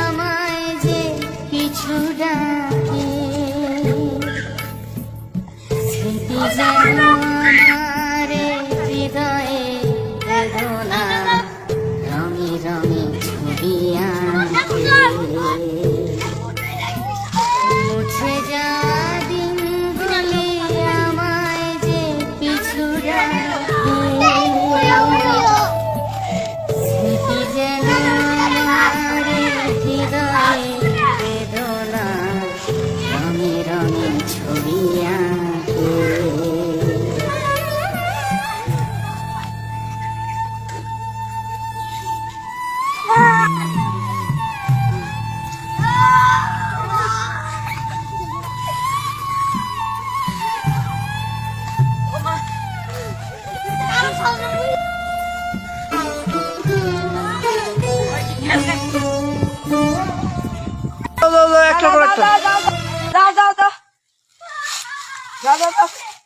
আমায় যে কিছু ডাকে স্মৃতি যেন ছবি আঁকে একটা لا لا لا.